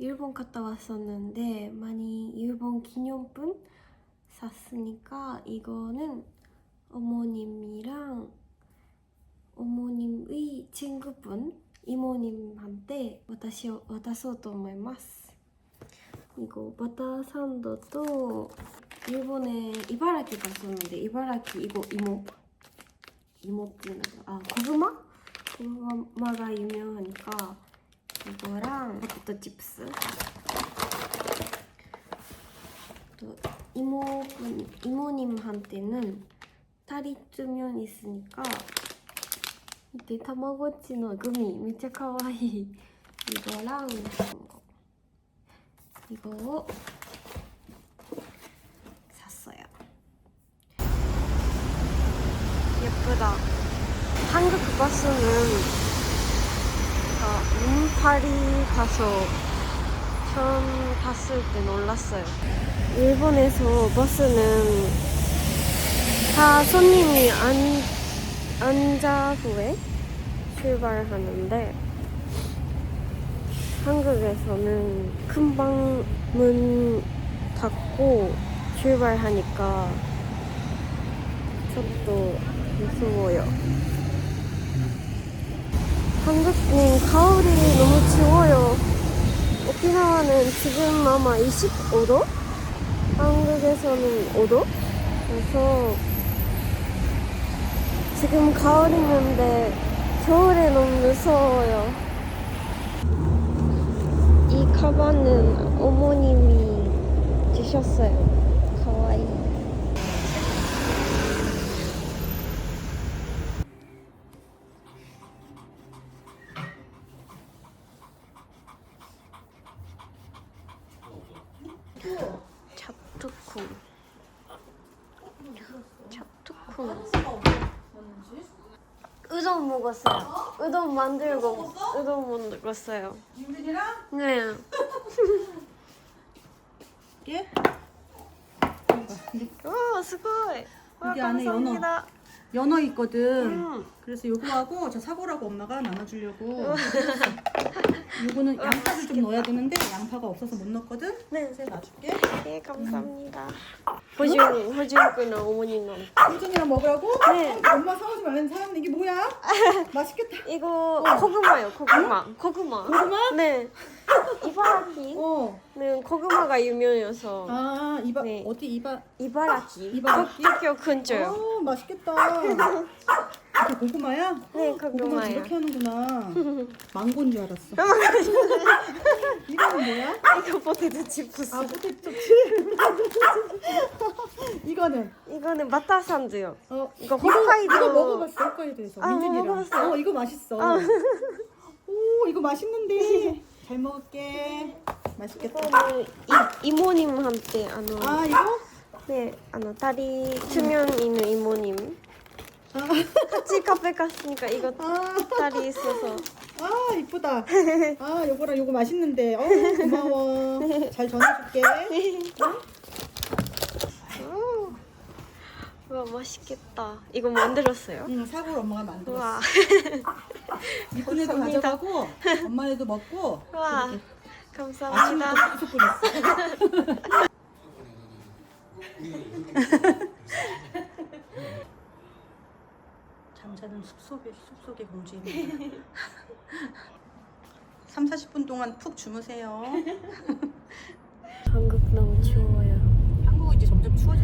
일본 갔다 왔었는데 많이 일본 기념품 샀으니까 이거는 어머님이랑 어머님의 친구분 이모님한테 私を渡そうと思います。 이거 바타 산도도 일본에 이바라키 갔었는데 이바라키 이거 이모 이모っていうの아 고구마? 고구마가 유명하니까 이거랑 포테토 칩스 또 이모분 이모님한테는 다리 두면 있으니까 이때 타마고치의グミ 진짜 가와이 이거랑 이거 샀어요. 예쁘다. 한국 버스는 파리 가서 처음 봤을 때 놀랐어요. 일본에서 버스는 다 손님이 안, 앉아 후에 출발하는데 한국에서는 금방 문 닫고 출발하니까 저도 무서워요. 한국은 가을이 너무 추워요. 오키나와는 지금 아마 25도? 한국에서는 5도? 그래서 지금 가을이는데 겨울에 너무 무서워요. 이 가방은 어머님이 주셨어요. 가와이. 잡투콩. 잡투콩. 우동 먹었어요. 우동 만들고 우동 만들었어요. 유빈이랑? 네. 예? 어, 오, 스고이. 여기 안에 연어. 연어 있거든. 음. 그래서 요거하고 저 사고라고 엄마가 나눠주려고. 요거는 양파를 좀 넣어야 되는데 양파가 없어서 못 넣었거든. 네. 그래서 놔줄게. 네, 감사합니다. 호준, 호준군 어머님은 윤준이랑 먹으라고? 네. 엄마 사오지 말랬는데 사왔네. 이게 뭐야? 맛있겠다. 이거 고구마요, 고구마. 고구마. 고구마? 네. 이바라키는 어. 고구마가 유명해서 아 이바 네. 어디 이바? 이바라키. 이바라키? 도쿄 근처요. 어 맛있겠다. 이게 고구마야? 네, 고구마 고구마요. 저렇게 하는구나. 망고인 줄 알았어. 이거는 뭐야? 이거 포테토 칩스. 아 포테토 칩. 이거는 이거는 마타산드요. 어 이거 홋카이도. 이거 먹어봤어 홋카이도에서 아, 민준이랑. 먹어봤어요? 어 이거 맛있어. 아. 오 이거 맛있는데. 잘 먹을게. 맛있겠다. 이거는 이, 이모님한테 아 이거? 네, 다리 투면 있는 이모님 아, 같이 카페 갔으니까 이거 아, 다리 있어서 아 이쁘다. 아 요거랑 요거 맛있는데. 어 고마워. 잘 전해줄게. 오. 와 맛있겠다. 이거 만들었어요? 응 사골 엄마가 만들었어. 우와 이쁜 애도 감사합니다. 가져가고 엄마 애도 먹고 우와 이렇게 감사합니다. 아침부터 계속. 잠자는 숲속의 숲속의 공주입니다. 3, 40분 동안 푹 주무세요. 한국 너무 추워요. 한국은 이제 점점 추워져.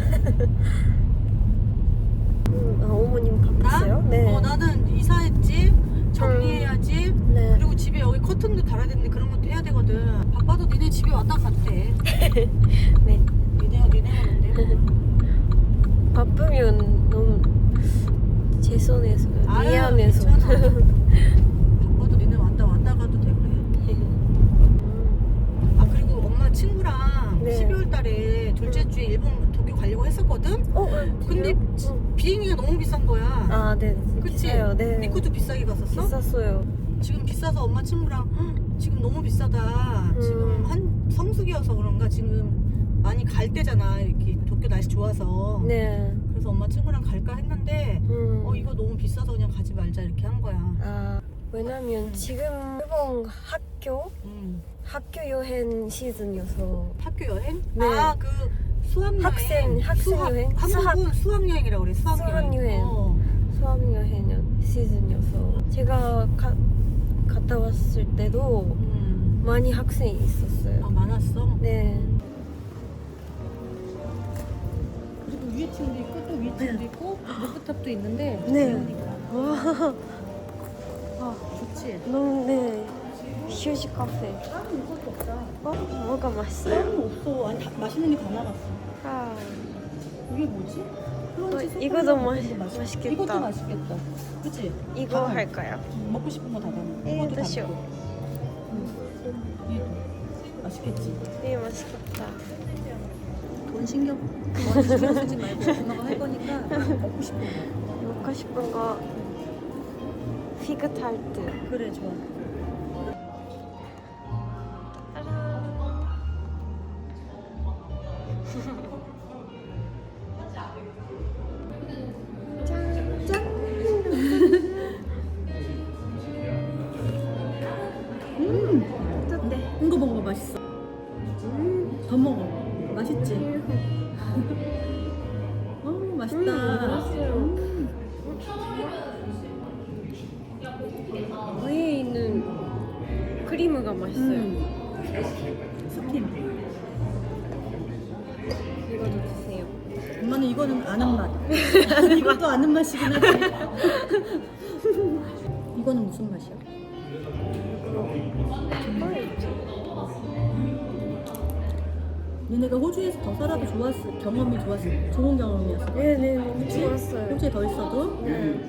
음, 아, 어머님 바쁘세요? 네. 어, 나는 이사했지. 정리해야지. 네. 그리고 집에 여기 커튼도 달아야 되는데 그런 것도 해야 되거든. 바빠도 니네 집에 왔다 갔대. 네. 니네가 니네 오는데. 바쁘면 너무 죄송해서 아유, 미안해서. 괜찮아. 바빠도 니네 왔다 왔다 가도 돼 그래. 아 그리고 엄마 친구랑 네. 12월 달에 둘째 주에 일본 도쿄 가려고 했었거든. 어, 근데 지- 비행기가 너무 비싼 거야. 아, 네. 그치? 비싸요. 네. 니코도 비싸게 갔었어? 비쌌어요. 지금 비싸서 엄마 친구랑 "헉, 지금 너무 비싸다. 음. 지금 한 성수기여서 그런가 지금 많이 갈 때잖아. 이렇게 도쿄 날씨 좋아서. 네. 그래서 엄마 친구랑 갈까 했는데 음. 어 이거 너무 비싸서 그냥 가지 말자 이렇게 한 거야. 아, 왜냐면 지금 일본 학교 음. 학교 여행 시즌이어서 학교 여행? 네. 아, 그 수학 여행. 학생- 학생 여행? 한국은 수학 여행이라고 그래. 수학, 수학 여행. 어. 수학 여행 시즌이어서 제가 가, 갔다 왔을 때도 음. 많이 학생이 아, 있었어요. 많았어. 네. 그리고 위에 층도 있고 또 위에 층도 있고 루프탑도 있는데 네. 그러니까. 와, 아, 좋지. 너무 네. 휴지 카페. 다른 이것도 없다. 어? 뭐가 맛있어요? 거 없어. 아니, 다, 맛있는 게 다 나갔어. 아, 이게 뭐지? 어, 플런치 이거도 소금 맛- 같은 거 맛있- 맛있겠다. 이것도 맛있겠다. 그치? 이거 다 할까요? 음, 먹고 싶은 거 다 담아. 예, 이것도. 담고. 음. 얘도 맛있겠지. 네, 맛있겠다. 돈 신경 돈 신경 쓰지 말고 엄마가 할 거니까 먹고 싶은 거. 먹고 싶은 거 피그 타르트. 그래 좋아. 이거는 아는 맛. 이것도 아는 맛이긴 하지. 이거는 무슨 맛이야? 니네가 호주에서 더 살아도 좋았을 경험이 좋았을 좋은 경험이었어. 네네 너무 그치? 좋았어요. 호주에 더 있어도 네.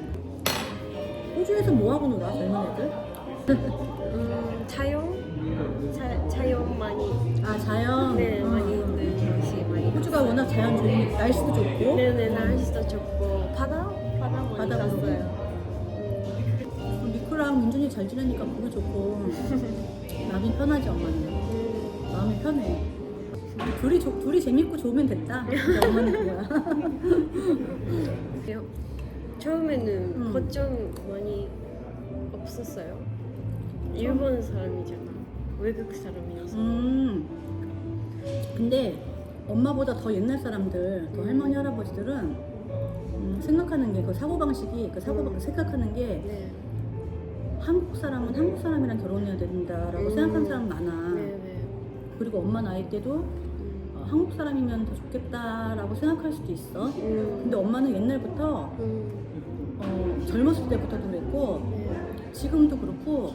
호주에서 뭐 하고 놀아 젊은 애들? 음, 자연? 자, 자연 많이 아 자연. 네 자연 좋은 날씨도 좋고. 네네 날씨도 좋고 바다? 바다 많이 바다 보고. 갔어요. 미쿠랑 민준이 잘 지내니까 보기 좋고 마음이 편하지 엄마는. 음, 마음이 편해. 둘이 조, 둘이 재밌고 좋으면 됐다. 진짜 엄마는 그거야. 그래요. 처음에는 음. 걱정 많이 없었어요. 일본 사람이잖아. 외국 사람이어서. 음. 근데 엄마보다 더 옛날 사람들, 더 할머니 할아버지들은 음, 생각하는 게 그 사고 방식이 그 사고 방 음. 생각하는 게 네. 한국 사람은 한국 사람이랑 결혼해야 된다라고 음. 생각하는 사람 많아. 네네. 그리고 엄마 나이 때도 음. 어, 한국 사람이면 더 좋겠다라고 생각할 수도 있어. 음. 근데 엄마는 옛날부터 음. 어, 젊었을 때부터도 그랬고 네. 지금도 그렇고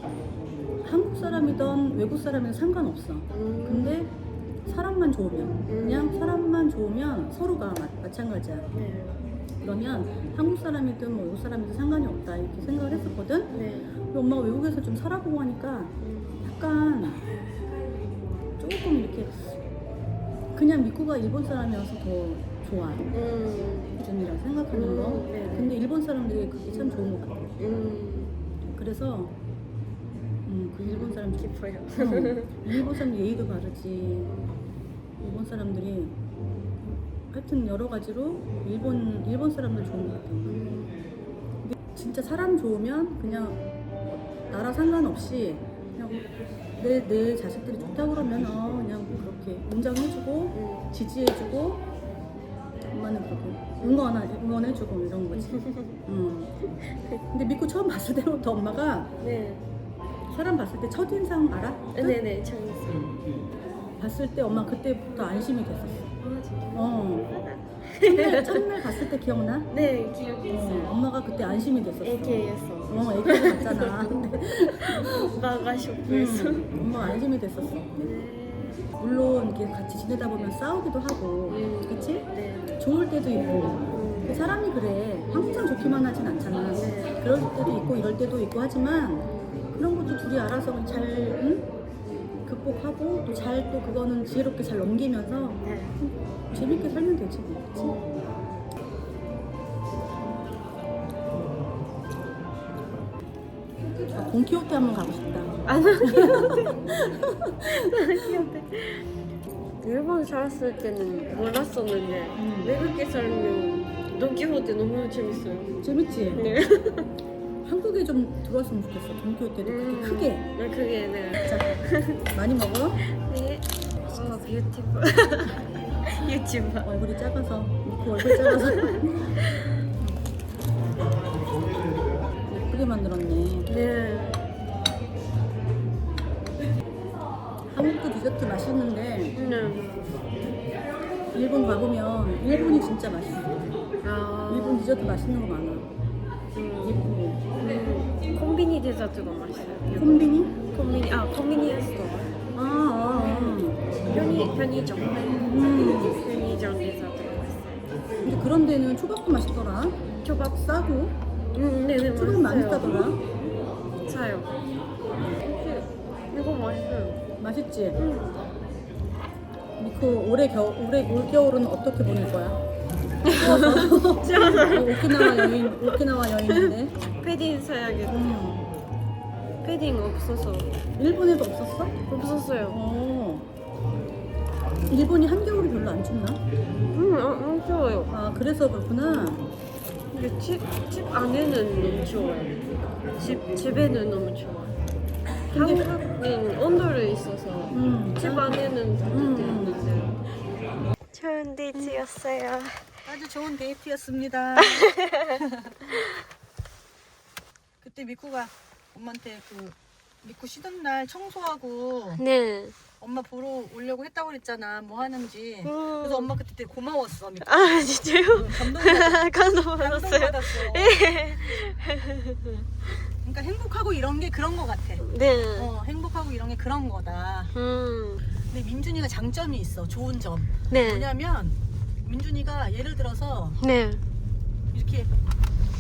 한국 사람이든 외국 사람이든 상관없어. 음. 근데 사람만 좋으면 그냥 사람만 좋으면 서로가 마, 마찬가지야. 네. 그러면 한국 사람이든 뭐 외국 사람이든 상관이 없다 이렇게 생각을 했었거든. 네. 근데 엄마가 외국에서 좀 살아보고 하니까 음. 약간 조금 이렇게 그냥 미쿠가 일본 사람이어서 더 좋아. 음. 기준이라고 생각하는 거. 음, 네. 근데 일본 사람들이 그게 참 좋은 것 같아. 음. 그래서 음, 그 일본 사람 좀 깊어요. 어, 일본 사람 예의도 바르지. 일본 사람들이 하여튼 여러 가지로 일본 일본 사람들 좋은 것 같아. 음. 근데 진짜 사람 좋으면 그냥 나라 상관없이 그냥 내, 내 자식들이 좋다 그러면 어, 그냥 그렇게 인정해주고 음. 지지해주고 엄마는 그렇게 응원 응원해주고 이런 거지. 음. 근데 믿고 처음 봤을 때부터 엄마가 네. 사람 봤을 때 첫인상 알아? 네네. 정했어. 봤을 때 엄마 그때부터 안심이 됐었어. 아 진짜. 어. 첫날, 첫날 봤을 때 기억나? 네 어, 기억했어요. 엄마가 그때 안심이 됐었어. 애기였어. 어, 애기가. 근데 나가 쇼크했어. 음, 엄마가 안심이 됐었어. 네. 물론 이렇게 같이 지내다 보면 싸우기도 하고, 음. 그치? 네. 좋을 때도 있고. 음. 그 사람이 그래. 항상 좋기만 하진 않잖아. 네. 그럴 때도 있고 이럴 때도 있고 하지만 그런 것도 둘이 알아서 잘 응? 극복하고 또 잘 또 그거는 지혜롭게 잘 넘기면서 네. 재밌게 살면 되지 뭐. 그치? 아, 동키호테 한번 가고 싶다. 안 귀여운데. 귀여운데. 일본 살았을 때는 몰랐었는데 음. 외국에 살면 돈키호테 너무 재밌어요. 재밌지? 네. 한국에 좀 들어왔으면 좋겠어. 동교 때도 그렇게 크게. 네, 그게 네. 자, 많이 먹어. 네. 어, 뷰티풀. 유튜버. 얼굴이 작아서 그 얼굴 작아서 예쁘게 만들었네. 네. 한국도 디저트 맛있는데 네. 일본 가보면 일본이 진짜 맛있어. 아. 일본 디저트 맛있는 거 많아. 음. 음, 콤비니 데자트가 맛있어요. 콤비니? 콤비니 아 콤비니 스토어. 아, 아, 아. 편의 편의점. 음. 편의점 데자트가 맛있어요. 근데 그런 데는 초밥도 맛있더라. 초밥 싸고 음, 네 네 초밥 많이 싸더라. 사요. 이거 맛있어요. 맛있지? 음. 미코 올해 겨 올해 올 겨울은 어떻게 보낼 거야? 어, 오키나와 여인 오키나와 여인인데. 패딩 사야겠다. 음. 패딩 없어서 일본에도 없었어? 없었어요. 어. 일본이 한겨울이 별로 안 춥나? 음, 어, 어, 좋아요. 아 그래서 그렇구나. 근데 집, 집 안에는 너무 좋아요. 집, 집에는 너무 좋아요. 근데- 한국은 온도를 있어서 음. 집 안에는 음. 따뜻했는데. 좋은 데이트였어요. 아주 좋은 데이트였습니다. 그때 미쿠가 엄마한테 그 미쿠 쉬던 날 청소하고 네. 엄마 보러 오려고 했다고 그랬잖아. 뭐 하는지. 음. 그래서 엄마 그때 되게 고마웠어. 미쿠. 아, 진짜요? 감동받았어. 감동받았어요. 감동받았어. 네. 그러니까 행복하고 이런 게 그런 거 같아. 네. 어, 행복하고 이런 게 그런 거다. 음. 근데 민준이가 장점이 있어. 좋은 점. 네. 뭐냐면 민준이가 예를 들어서 네. 이렇게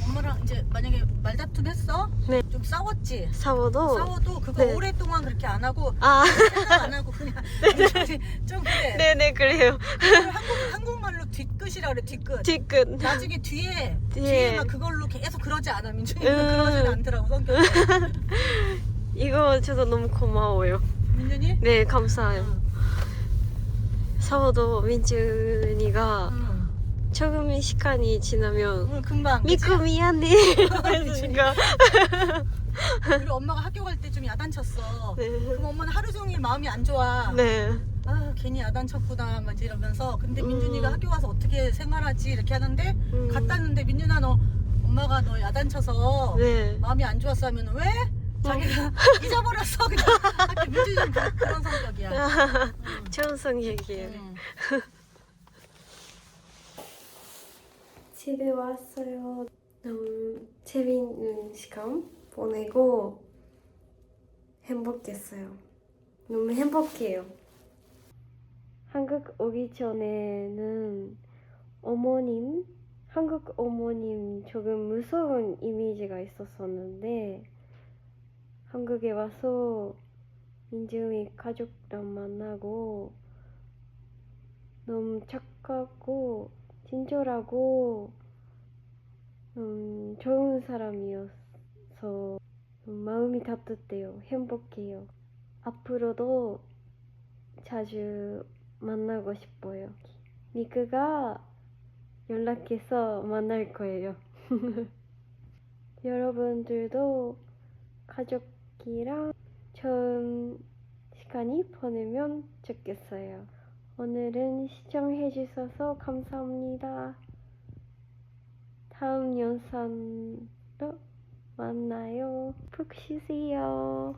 엄마랑 이제 만약에 말다툼 했어? 네. 좀 싸웠지? 사워도. 싸워도 그거 네. 오랫동안 그렇게 안 하고 아, 생각 안 하고 그냥 민준이 좀 그래. 네네, 그래요. 그걸 한국, 한국말로 뒤끝이라 그래 뒤끝. 뒤끝. 나중에 뒤에 뒤에. 막 그걸로 계속 그러지 않아 민준이가 음. 그러진 않더라고 성격이 이거 저도 너무 고마워요. 민준이? 네, 감사해요. 응. 사워도 민준이가 응. 조금 시간이 지나면 응, 금방 그치? 미쿠 미안해. 민준이가. 그리고 엄마가 학교 갈 때 좀 야단쳤어 네. 그럼 엄마는 하루 종일 마음이 안 좋아 네. 아 괜히 야단쳤구나 막 이러면서 근데 음. 민준이가 학교 가서 어떻게 생활하지 이렇게 하는데 음. 갔다 왔는데 민준아 너 엄마가 너 야단쳐서 네. 마음이 안 좋았어 하면 왜? 자기가 잊어버렸어 그냥 학교 좀 그런, 성격이야 응. 좋은 성격이에요. 응. 집에 왔어요. 너무 재밌는 시간 보내고 행복했어요. 너무 행복해요. 한국 오기 전에는 어머님, 한국 어머님 조금 무서운 이미지가 있었었는데 한국에 와서 민주이 가족랑 만나고 너무 착하고 친절하고 음, 좋은 사람이어서 음, 마음이 따뜻해요. 행복해요. 앞으로도 자주 만나고 싶어요. 미크가 연락해서 만날 거예요. 여러분들도 가족 이랑 좋은 시간이 보내면 좋겠어요. 오늘은 시청해주셔서 감사합니다. 다음 영상로 만나요. 푹 쉬세요.